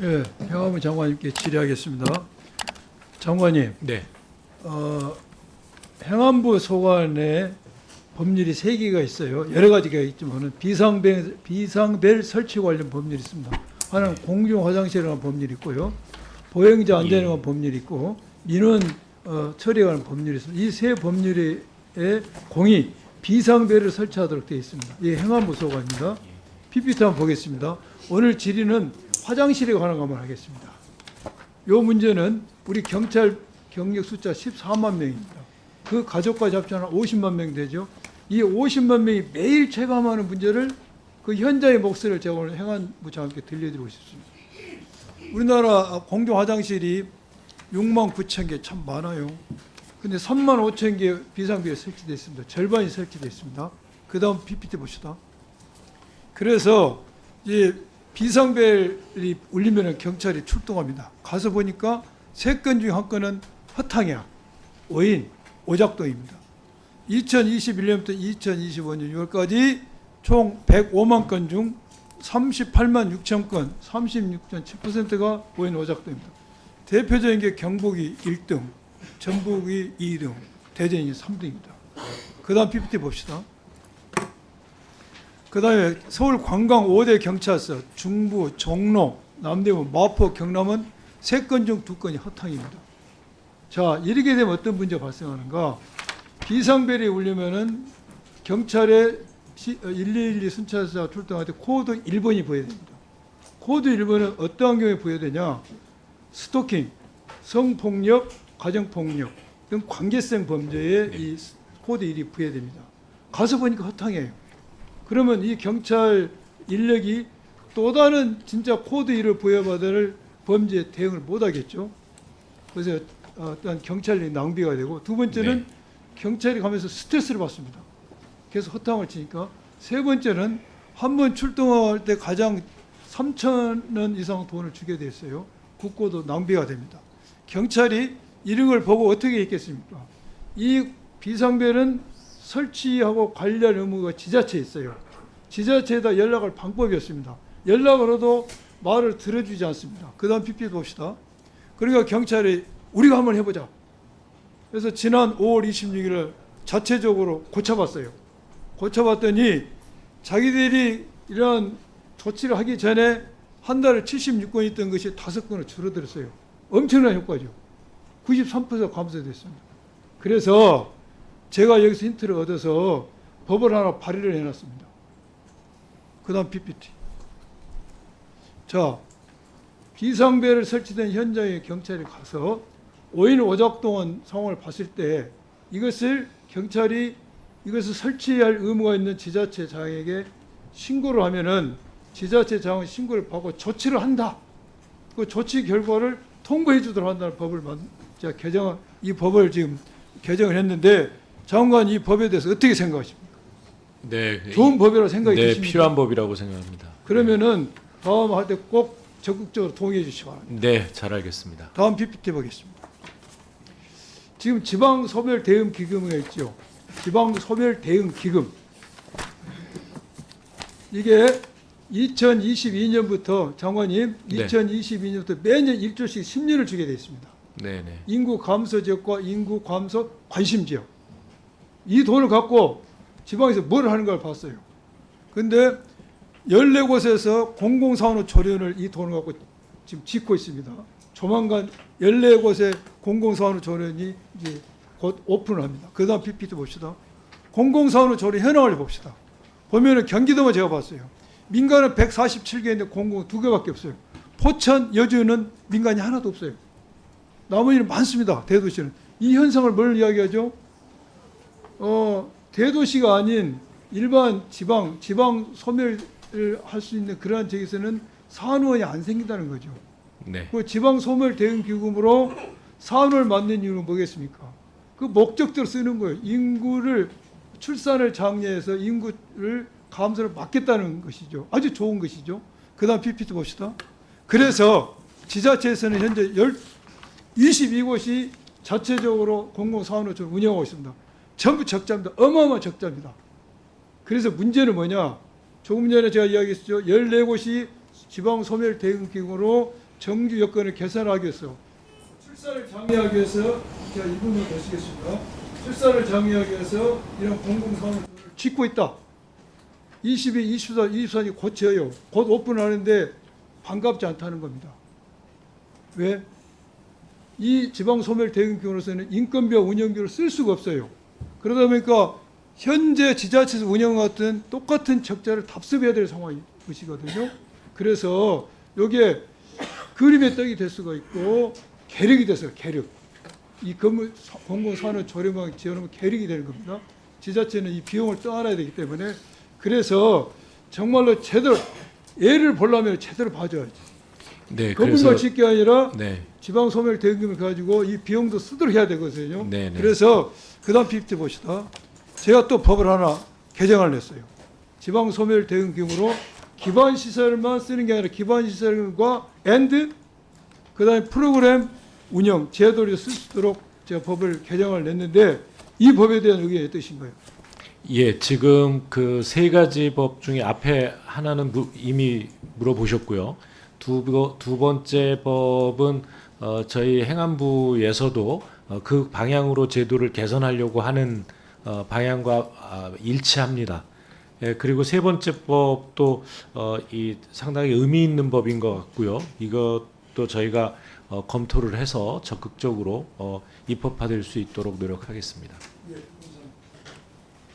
예, 행안부 장관님께 질의하겠습니다. 장관님, 네. 어, 행안부 소관에 법률이 세 개가 있어요. 여러 가지가 있지만은 비상벨 비상벨 설치 관련 법률이 있습니다. 하나는 공중 화장실에 관한 법률이 있고요. 보행자 안전에 관한 법률이 있고 민원 어, 처리에 관한 법률이 있습니다. 이 세 법률의 공이 비상벨을 설치하도록 되어 있습니다. 이 행안부 소관입니다. PPT 한번 보겠습니다. 오늘 질의는 화장실에 관한 것만 하겠습니다. 요 문제는 우리 경찰 경력 숫자 14만 명입니다. 그 가족까지 합치면 50만 명 되죠. 이 50만 명이 매일 체감하는 문제를 그 현장의 목소리를 제가 오늘 행안부 장관께 들려드리고 싶습니다. 우리나라 공중 화장실이 6만 9천 개 참 많아요. 근데 3만 5천 개 비상비에 설치되어 있습니다. 절반이 설치되어 있습니다. 그 다음 PPT 봅시다. 그래서 이제 비상벨이 울리면 경찰이 출동합니다. 가서 보니까 세 건 중에 한 건은 허탕이야. 오인, 오작동입니다. 2021년부터 2025년 6월까지 총 105만 건 중 38만 6천 건, 36.7%가 오인 오작동입니다. 대표적인 게 경북이 1등, 전북이 2등, 대전이 3등입니다. 그 다음 PPT 봅시다. 그 다음에 서울 관광 5대 경찰서, 중부, 종로, 남대문, 마포, 경남은 세 건 중 두 건이 허탕입니다. 자, 이렇게 되면 어떤 문제가 발생하는가? 비상벨이 울리면은 경찰의 시- 어, 112 순찰사 출동할 때 코드 1번이 부여됩니다. 코드 1번은 어떠한 경우에 부여되냐? 스토킹, 성폭력, 가정폭력 등 관계성 범죄에 이 코드 1이 부여됩니다. 가서 보니까 허탕이에요. 그러면 이 경찰 인력이 또 다른 진짜 코드 1을 부여받을 범죄에 대응을 못 하겠죠. 그래서 어떤 경찰이 낭비가 되고 두 번째는 경찰이 가면서 스트레스를 받습니다. 계속 허탕을 치니까 세 번째는 한 번 출동할 때 가장 3천 원 이상 돈을 주게 됐어요. 국고도 낭비가 됩니다. 경찰이 이런 걸 보고 어떻게 했겠습니까? 이 비상벨은 설치하고 관리할 의무가 지자체에 있어요. 지자체에다 연락할 방법이었습니다. 연락을 해도 말을 들어주지 않습니다. 그 다음 PPT 봅시다. 그러니까 경찰이 우리가 한번 해보자. 그래서 지난 5월 26일 자체적으로 고쳐봤어요. 고쳐봤더니 자기들이 이런 조치를 하기 전에 한 달에 76건 있던 것이 다섯 건으로 줄어들었어요. 엄청난 효과죠. 93% 감소됐습니다. 그래서 제가 여기서 힌트를 얻어서 법을 하나 발의를 해놨습니다. 그 다음 PPT. 자, 비상벨을 설치된 현장에 경찰이 가서 5인 5작 동안 상황을 봤을 때 이것을 경찰이 이것을 설치할 의무가 있는 지자체 장에게 신고를 하면은 지자체 장은 신고를 받고 조치를 한다. 그 조치 결과를 통보해 주도록 한다는 법을 만, 제가 개정 이 법을 지금 개정을 했는데 장관 이 법에 대해서 어떻게 생각하십니까? 네. 좋은 법이라고 생각이 네, 드십니까? 필요한 법이라고 생각합니다. 그러면은 다음 할 때 꼭 적극적으로 동의해 주시기 바랍니다. 네, 잘 알겠습니다. 다음 PPT 보겠습니다. 지금 지방 소멸 대응 기금이 있죠. 지방 소멸 대응 기금. 이게 2022년부터 장관님, 네. 2022년부터 매년 1조씩 10년을 주게 돼 있습니다. 네, 네. 인구 감소 지역과 인구 감소 관심 지역. 이 돈을 갖고 지방에서 뭘 하는 걸 봤어요. 근데 14곳에서 공공사원의 조련을 이 돈을 갖고 지금 짓고 있습니다. 조만간 14곳의 공공사원의 조련이 이제 곧 오픈을 합니다. 그 다음 PPT 봅시다. 공공사원의 조련 현황을 봅시다. 보면은 경기도만 제가 봤어요. 민간은 147개인데 공공 두 개밖에 없어요. 포천, 여주는 민간이 하나도 없어요. 나머지는 많습니다. 대도시는. 이 현상을 뭘 이야기하죠? 어, 대도시가 아닌 일반 지방, 지방 소멸을 할 수 있는 그러한 지역에서는 산후원이 안 생긴다는 거죠. 네. 그 지방 소멸 대응 기금으로 산후를 만든 이유는 뭐겠습니까? 그 목적대로 쓰는 거예요. 인구를 출산을 장려해서 인구를 감소를 막겠다는 것이죠. 아주 좋은 것이죠. 그다음 PPT 봅시다. 그래서 지자체에서는 현재 열 22곳이 자체적으로 공공사원을 운영하고 있습니다. 전부 적자입니다. 어마어마한 적자입니다. 그래서 문제는 뭐냐? 조금 전에 제가 이야기했죠. 14곳이 지방 소멸 대응 기금으로 정규 여건을 개선하기 위해서 출산을 장려하기 위해서 제가 이분을 모시겠습니다. 출산을 장려하기 위해서 이런 공공사업을 짓고 있다. 22, 24, 24니 곧 지어요. 곧 오픈하는데 반갑지 않다는 겁니다. 왜? 이 지방 소멸 대응기관으로서는 인건비와 운영비를 쓸 수가 없어요. 그러다 보니까 현재 지자체에서 운영하던 똑같은 적자를 답습해야 될 상황이 것이거든요. 그래서 여기에 그림의 떡이 될 수가 있고 계력이 됐어요. 계력. 이 건물 사- 공공산업 조례망 지어놓으면 계력이 되는 겁니다. 지자체는 이 비용을 떠안아야 되기 때문에 그래서 정말로 제대로 예를 보려면 제대로 봐줘야지. 네. 그래서 짓게 아니라 네. 지방 소멸 대응금을 가지고 이 비용도 쓰도록 해야 되거든요. 네, 네. 그래서 그다음 PPT 봅시다. 제가 또 법을 하나 개정을 냈어요. 지방 소멸 대응금으로 기반 시설만 쓰는 게 아니라 기반 시설과 앤드 그다음에 프로그램 운영 제도를 쓸 수 있도록 제가 법을 개정을 냈는데 이 법에 대한 의견이 어떠신가요? 예, 지금 그 세 가지 법 중에 앞에 하나는 무- 이미 물어보셨고요. 두, 번- 두 번째 법은 어, 저희 행안부에서도 어, 그 방향으로 제도를 개선하려고 하는 어, 방향과 아, 일치합니다. 예, 그리고 세 번째 법도 어, 이 상당히 의미 있는 법인 것 같고요. 이것도 저희가 어, 검토를 해서 적극적으로 어, 입법화될 수 있도록 노력하겠습니다. 예.